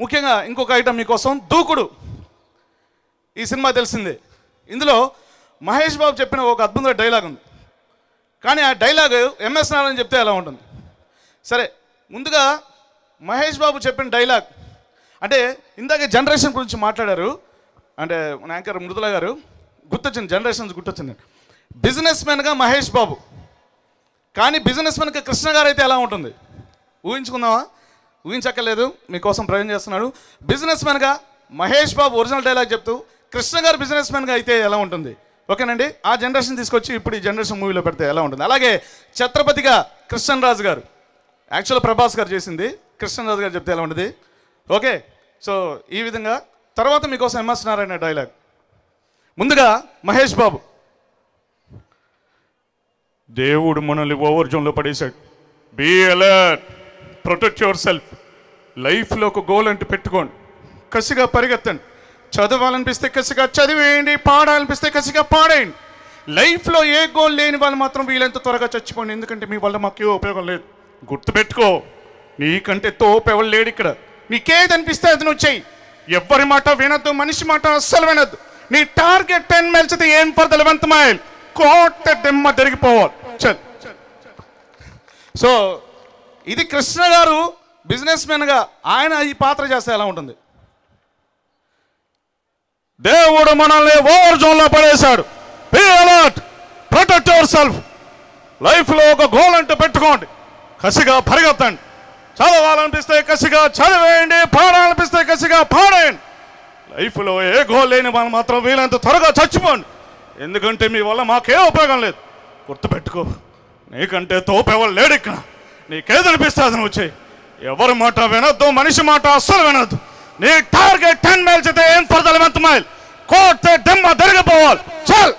ముఖ్యంగా ఇంకొక ఐటమ్ మీకోసం దూకుడు. ఈ సినిమా తెలిసిందే. ఇందులో మహేష్ బాబు చెప్పిన ఒక అద్భుతమైన డైలాగ్ ఉంది. కానీ ఆ డైలాగ్ ఎంఎస్ నారాయణ చెప్తే ఎలా ఉంటుంది? సరే ముందుగా మహేష్ బాబు చెప్పిన డైలాగ్ అంటే ఇందాక జనరేషన్ గురించి మాట్లాడారు. అంటే మన యాంకర్ మృదుల గారు గుర్తొచ్చింది జనరేషన్స్ గుర్తొచ్చింది. బిజినెస్ మ్యాన్గా మహేష్ బాబు. కానీ బిజినెస్ మ్యాన్గా కృష్ణ గారు అయితే ఎలా ఉంటుంది? ఊహించుకుందామా? ఊహించక్కర్లేదు. మీకోసం ప్రయోజనం చేస్తున్నాడు. బిజినెస్ మ్యాన్గా మహేష్ బాబు ఒరిజినల్ డైలాగ్ చెప్తూ కృష్ణ గారు బిజినెస్ మ్యాన్గా అయితే ఎలా ఉంటుంది? ఓకేనండి? ఆ జనరేషన్ తీసుకొచ్చి ఇప్పుడు ఈ జనరేషన్ మూవీలో పెడితే ఎలా ఉంటుంది? అలాగే ఛత్రపతిగా కృష్ణన్ రాజు గారు యాక్చువల్ ప్రభాస్ గారు చేసింది కృష్ణన్ రాజు గారు చెప్తే ఎలా ఉంటుంది? ఓకే సో ఈ విధంగా తర్వాత మీకోసం ఎంఎస్ నారాయణ డైలాగ్ ముందుగా మహేష్ బాబు. దేవుడు మనల్ని ఓవర్జోన్లో పడేశాడు. Be alert protect yourself లైఫ్లో ఒక గోల్ అంటూ పెట్టుకోండి. కసిగా పరిగెత్తండి. చదవాలనిపిస్తే కసిగా చదివేయండి పాడాలనిపిస్తే కసిగా పాడేయండి. లైఫ్లో ఏ గోల్ లేని వాళ్ళు మాత్రం వీలంత త్వరగా చచ్చిపోండి. ఎందుకంటే మీ వల్ల మాకు ఏ ఉపయోగం లేదు. గుర్తుపెట్టుకో నీకంటే తోపు ఎవరు లేడు ఇక్కడ. నీకేది అనిపిస్తే అది నువ్వు చెయ్యి. ఎవ్వరి మాట వినద్దు మనిషి మాట అస్సలు వినద్దు. నీ టార్గెట్ టెన్ మైల్స్ అయితే ఏం ఫర్ ద లెవెంత్ మైల్ కోట దెమ్మ జరిగిపోవాలి చల్. సో ఇది కృష్ణ గారు బిజినెస్ మెన్గా ఆయన ఈ పాత్ర చేస్తే ఎలా ఉంటుంది? దేవుడు మనల్ని ఓవర్ జోన్లో పడేశాడు. Be alert protect yourself లైఫ్లో ఒక గోల్ అంటూ పెట్టుకోండి. కసిగా పరిగెత్తండి. చదవాలనిపిస్తే కసిగా చదివేయండి. పాడాలనిపిస్తే కసిగా పాడేయండి. లైఫ్లో ఏ గోల్ లేని మనం మాత్రం వీలంత త్వరగా చచ్చిపోండి. ఎందుకంటే మీ వల్ల మాకే ఉపయోగం లేదు. గుర్తుపెట్టుకో. నీకంటే తోపెవరు లేడు ఇక్కడ. నీకేదనిపిస్తే అది నువ్వు చేయి ఎవరి మాట వినొద్దు మనిషి మాట అస్సలు వినొద్దు. నీ టార్గెట్ టెన్ మైల్స్ అయితే ఏం ఫర్ ద మైల్ కోట్ దెమ్మ దొరికిపోవాలి చల్.